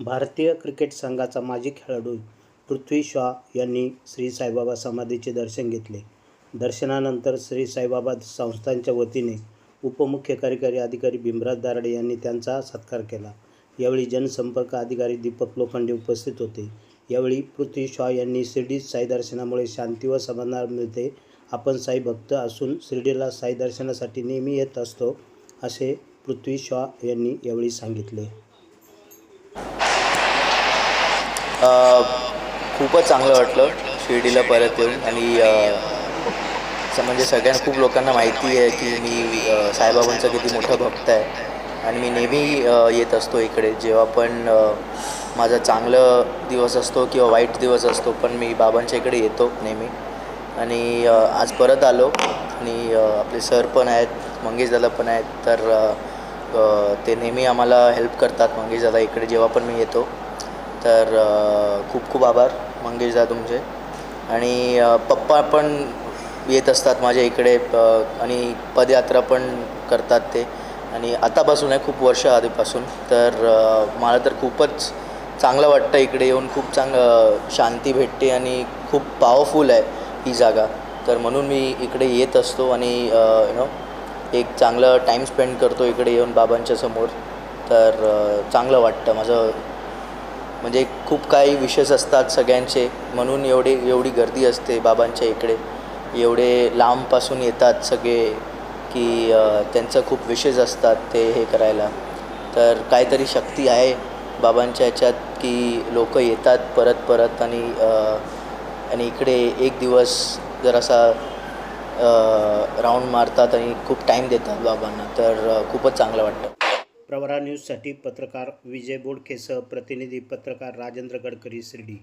भारतीय क्रिकेट संघाचा माजी खेळाडू पृथ्वी शॉ यांनी श्री साईबाबा समाधीचे दर्शन घेतले. दर्शनानंतर श्री साईबाबा संस्थांच्या वतीने उपमुख्य कार्यकारी अधिकारी भीमराज दारडे यांनी त्यांचा सत्कार केला. यावेळी जनसंपर्क अधिकारी दीपक लोखंडे उपस्थित होते. यावेळी पृथ्वी शॉ यांनी शिर्डीत साई दर्शनामुळे शांती व समाधान मिळते. आपण साई भक्त असून शिर्डीला साई दर्शनासाठी नेहमी येत असतो असे पृथ्वी शॉ यांनी यावेळी सांगितले. खूपच चांगलं वाटलं शिर्डीला परत येऊन. आणि म्हणजे सगळ्यांना खूप लोकांना माहिती आहे की मी साईबाबांचं साईबाबांचा किती मोठा भक्त आहे. आणि मी नेहमी येत असतो इकडे. जेव्हा पण माझा चांगलं दिवस असतो किंवा वाईट दिवस असतो पण मी बाबांच्या इकडे येतो नेहमी. आणि आज परत आलो. आणि आपले सर पण आहेत मंगेश दादा पण आहेत. तर ते नेहमी आम्हाला हेल्प करतात मंगेश दादा इकडे जेव्हा पण मी येतो. तर खूप खूप आभार मंगेशदा तुमचे. आणि पप्पा पण येत असतात माझ्या इकडे आणि पदयात्रा पण करतात ते. आणि आतापासून आहे खूप वर्ष आधीपासून. तर मला तर खूपच चांगलं वाटतं इकडे येऊन खूप चांगलं शांती भेटते आणि खूप पॉवरफुल आहे ही जागा. तर म्हणून मी इकडे येत असतो आणि यु नो एक चांगलं टाईम स्पेंड करतो इकडे येऊन बाबांच्या समोर. तर चांगलं वाटतं. माझं म्हणजे खूप काही विशेष असतात सगळ्यांचे. म्हणून एवढे एवढी गर्दी असते बाबांच्या इकडे. एवढे लांबपासून येतात सगळे की त्यांचं खूप विशेष असतात ते हे करायला. तर काहीतरी शक्ती आहे बाबांच्या ह्याच्यात की लोक येतात परत परत आणि आणि इकडे एक दिवस जरासा राऊंड मारतात आणि खूप टाईम देतात बाबांना. तर खूपच चांगलं वाटतं. प्रवरा न्यूजसाठी पत्रकार विजय बोडकेसह प्रतिनिधी पत्रकार राजेंद्र गडकरी शिर्डी.